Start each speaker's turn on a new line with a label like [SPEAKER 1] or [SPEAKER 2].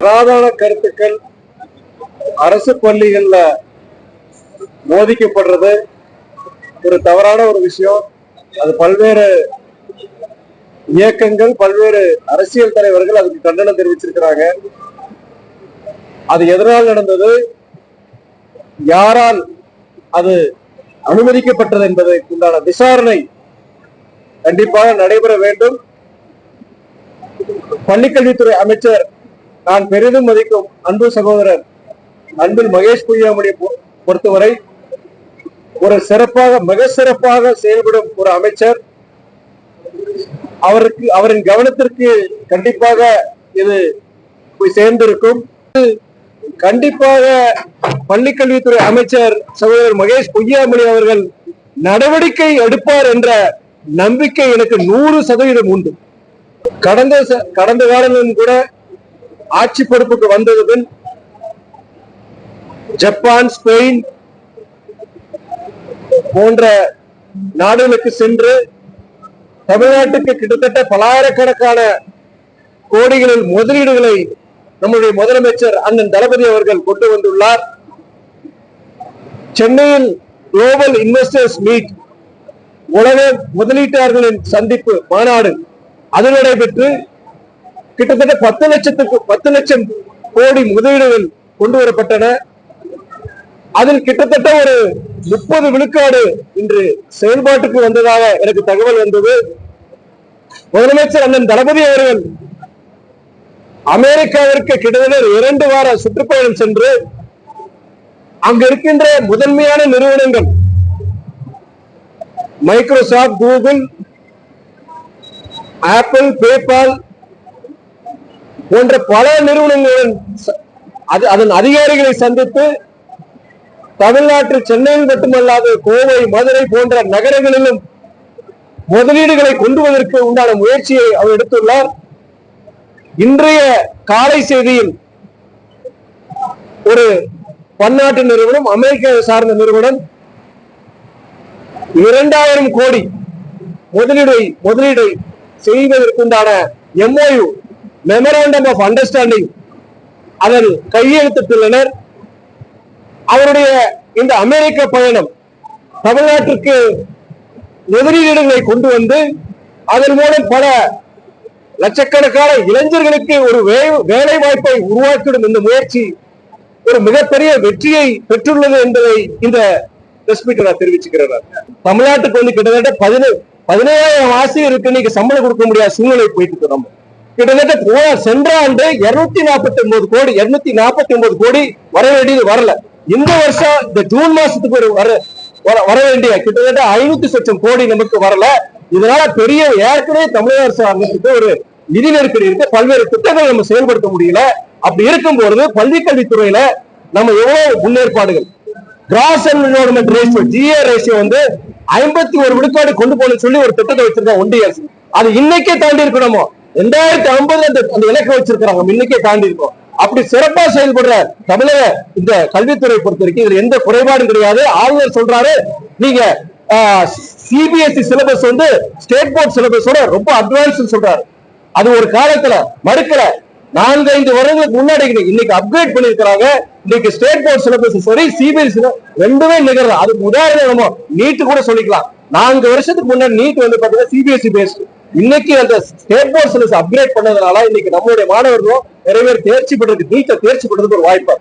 [SPEAKER 1] பிரதான கருத்துக்கள் அரசு பள்ளிகள்ல மோதிக்கப்படுறது ஒரு தவறான ஒரு விஷயம். அது பல்வேறு இயக்கங்கள் பல்வேறு அரசியல் தலைவர்கள் அதுக்கு கண்டனம் தெரிவிச்சிருக்கிறாங்க. அது எதனால் நடந்தது? யாரால் அது அனுமதிக்கப்பட்டது என்பதற்குண்டான விசாரணை கண்டிப்பாக நடைபெற வேண்டும். பள்ளிக்கல்வித்துறை அமைச்சர் நான் பெரிதும் மதிக்கும் அன்பு சகோதரர் அன்பில் மகேஷ் பொய்யாமொழியை பொறுத்தவரை ஒரு சிறப்பாக மிக சிறப்பாக செயல்படும் ஒரு அமைச்சர். அவருக்கு அவரின் கவனத்திற்கு கண்டிப்பாக இது போய் சேர்ந்திருக்கும். கண்டிப்பாக பள்ளிக்கல்வித்துறை அமைச்சர் சகோதரர் மகேஷ் பொய்யாமொழி அவர்கள் நடவடிக்கை எடுப்பார் என்ற நம்பிக்கை எனக்கு நூறு சதவீதம் உண்டு. கடந்த கடந்த காலங்களும் கூட ஆட்சி பொறுப்புக்கு வந்தது பின் ஜப்பான் ஸ்பெயின் போன்ற நாடுகளுக்கு சென்று தமிழ்நாட்டுக்கு கிட்டத்தட்ட பலாயிரக்கணக்கான கோடிகளில் முதலீடுகளை நம்முடைய முதலமைச்சர் அண்ணன் தளபதி அவர்கள் கொண்டு வந்துள்ளார். சென்னையில் குளோபல் இன்வெஸ்டர்ஸ் மீட் உலக முதலீட்டாளர்களின் சந்திப்பு மாநாடு அது நடைபெற்று கிட்டத்தட்ட பத்து லட்சத்துக்கு பத்து லட்சம் கோடி முதலீடுகள் கொண்டு வரப்பட்டன. அதில் கிட்டத்தட்ட ஒரு முப்பது விழுக்காடு இன்று செயல்பாட்டுக்கு வந்ததாக எனக்கு தகவல் வந்தது. முதலமைச்சர் அண்ணன் தளபதி அவர்கள் அமெரிக்காவிற்கு கிட்டத்தட்ட இரண்டு வார சுற்றுப்பயணம் சென்று அங்க இருக்கின்ற முதன்மையான நிறுவனங்கள் மைக்ரோசாப்ட் கூகுள் ஆப்பிள் பேபால் போன்ற பல நிறுவனங்களுடன் அது அதன் அதிகாரிகளை சந்தித்து தமிழ்நாட்டில் சென்னையில் மட்டுமல்லாது கோவை மதுரை போன்ற நகரங்களிலும் முதலீடுகளை கொண்டுவதற்கு உண்டான முயற்சியை அவர் எடுத்துள்ளார். இன்றைய காலை செய்தியில் ஒரு பன்னாட்டு நிறுவனம் அமெரிக்கா சார்ந்த நிறுவனம் இரண்டாயிரம் கோடி முதலீடை முதலீடு செய்வதற்குண்டான எம்ஓயு மெமராண்டம் ஆஃப் அண்டர்ஸ்டாண்டிங் அதில் கையெழுத்திட்டுள்ளனர். அவருடைய இந்த அமெரிக்க பயணம் தமிழ்நாட்டிற்கு முதலீடுகளை கொண்டு வந்து அதன் மூலம் பல லட்சக்கணக்கான இளைஞர்களுக்கு ஒரு வே- வேலை வாய்ப்பை உருவாக்கிடும் இந்த முயற்சி ஒரு மிகப்பெரிய வெற்றியை பெற்றுள்ளது என்பதை இந்த தெரிவிச்சுக்கிறார் மீட்டை தமிழ்நாட்டுக்கு வந்து கிட்டத்தட்ட பதினேழு பதினேழாயிரம் ஆசிரியருக்கு இன்னைக்கு சம்பளம் கொடுக்க முடியாத சூழ்நிலை போயிட்டு இருக்கு நம்ம. கிட்டத்தட்ட போன சென்ற ஆண்டு இருநூத்தி நாற்பத்தி ஒன்பது கோடி இருநூத்தி நாற்பத்தி ஒன்பது கோடி வர வேண்டியது வரல. இந்த வருஷம் இந்த ஜூன் மாசத்துக்கு ஒரு வர வர- வேண்டிய கிட்டத்தட்ட ஐநூத்தி சொச்சம் கோடி நமக்கு வரல. இதனால பெரிய ஏற்கனவே தமிழக அரசாங்கத்துக்கு ஒரு நிதி நெருக்கடி இருக்கு. பல்வேறு திட்டங்கள் நம்ம செயல்படுத்த முடியல. அப்படி இருக்கும்போது பள்ளிக்கல்வித்துறையில நம்ம எவ்வளவு முன்னேற்பாடுகள். Gross environment ratio G E ratio வந்து ஐம்பத்தி ஒரு விழுக்காடு கொண்டு போகணும்னு சொல்லி ஒரு திட்டத்தை வச்சிருக்காங்க ஒன்றிய அரசு. அது இன்னைக்கே தாண்டி இருக்கணுமோ? ரெண்டாயிரத்தி ஐம்பது அந்த அந்த இலக்கை வச்சிருக்கிறாங்க. இன்னைக்கே தாண்டி இருக்கோம். அப்படி சிறப்பா செயல்படுற தமிழக இந்த கல்வித்துறை பொறுத்த வரைக்கும் இதுல எந்த குறைபாடும் கிடையாது. ஆளுநர் சொல்றாரு நீங்க சிபிஎஸ்இ சிலபஸ் வந்து ஸ்டேட் போர்ட் சிலபஸோட ரொம்ப அட்வான்ஸ் சொல்றாரு. அது ஒரு காலத்துல மறுக்கல நான்கு ஐந்து வருடங்களுக்கு முன்னாடி இன்னைக்கு- அப்கிரேட் பண்ணிருக்கிறாங்க இன்னைக்கு ஸ்டேட் போர்ட் சிலபஸ் சரி சிபிஎஸ்சி ரெண்டுமே நிகழ்றது அதுக்கு உதாரணம் நம்ம நீட்டு கூட சொல்லிக்கலாம். நான்கு வருஷத்துக்கு முன்னாடி நீட் வந்து பாத்தீங்கன்னா சிபிஎஸ்சி பேஸ்ட் இன்னைக்கு அந்த ஸ்டேட் போர்ட் சிலபஸ் அப்கிரேட் பண்ணதுனால இன்னைக்கு நம்மளுடைய மாணவர்களும் நிறைய பேர் தேர்ச்சி பெறதுக்கு நீட்டை தேர்ச்சி பெறதுக்கு ஒரு வாய்ப்பு.